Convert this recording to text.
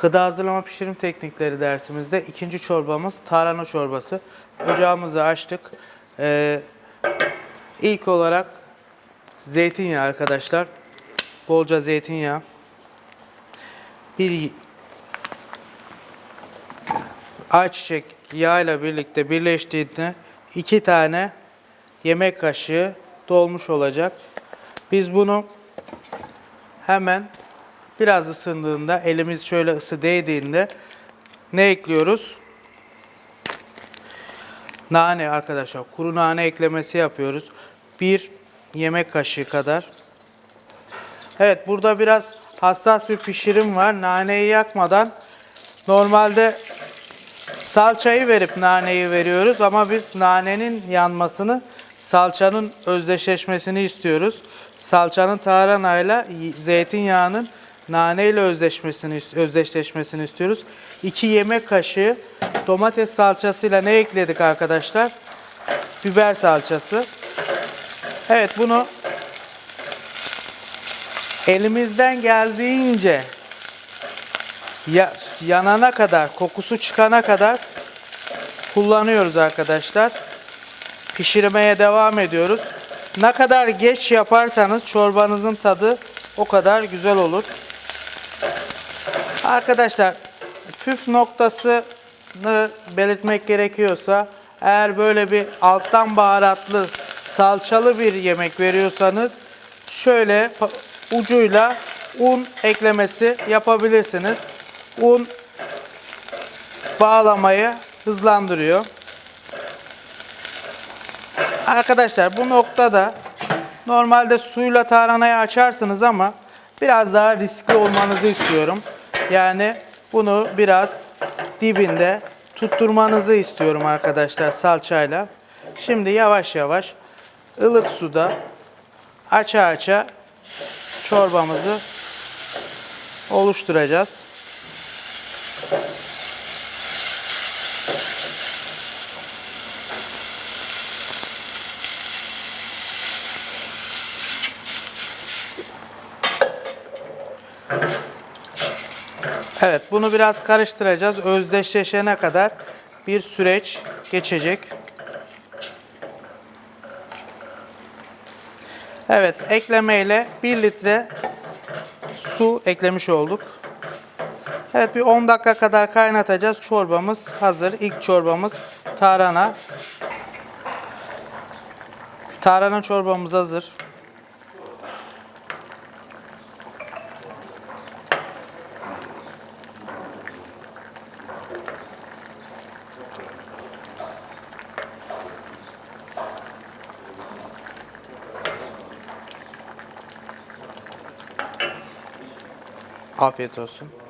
Gıda hazırlama pişirim teknikleri dersimizde ikinci çorbamız tarhana çorbası. Ocağımızı açtık. Ee, ilk olarak zeytinyağı arkadaşlar. Bolca zeytinyağı. Bir ayçiçek yağıyla birlikte birleştiğinde iki tane yemek kaşığı dolmuş olacak. Biz bunu hemen biraz ısındığında elimiz şöyle ısı değdiğinde ne ekliyoruz? Nane arkadaşlar. Kuru nane eklemesi yapıyoruz. Bir yemek kaşığı kadar. Evet burada biraz hassas bir pişirim var. Naneyi yakmadan normalde salçayı verip naneyi veriyoruz ama biz nanenin yanmasını salçanın özdeşleşmesini istiyoruz. Salçanın tarhanayla y- zeytinyağının naneyle özdeşmesini özdeşleşmesini istiyoruz. 2 yemek kaşığı domates salçasıyla ne ekledik arkadaşlar? Biber salçası. Evet bunu elimizden geldiğince ya, yanana kadar, kokusu çıkana kadar kullanıyoruz arkadaşlar. Pişirmeye devam ediyoruz. Ne kadar geç yaparsanız çorbanızın tadı o kadar güzel olur. Arkadaşlar püf noktasını belirtmek gerekiyorsa eğer böyle bir alttan baharatlı salçalı bir yemek veriyorsanız şöyle ucuyla un eklemesi yapabilirsiniz. Un bağlamayı hızlandırıyor. Arkadaşlar bu noktada normalde suyla tarhanayı açarsınız ama biraz daha riskli olmanızı istiyorum. Yani bunu biraz dibinde tutturmanızı istiyorum arkadaşlar salçayla. Şimdi yavaş yavaş ılık suda aça aça çorbamızı oluşturacağız. Evet, bunu biraz karıştıracağız. Özdeşleşene kadar bir süreç geçecek. Evet, eklemeyle 1 litre su eklemiş olduk. Evet, bir 10 dakika kadar kaynatacağız. Çorbamız hazır. İlk çorbamız tarhana. Tarhana çorbamız hazır. Afiyet olsun.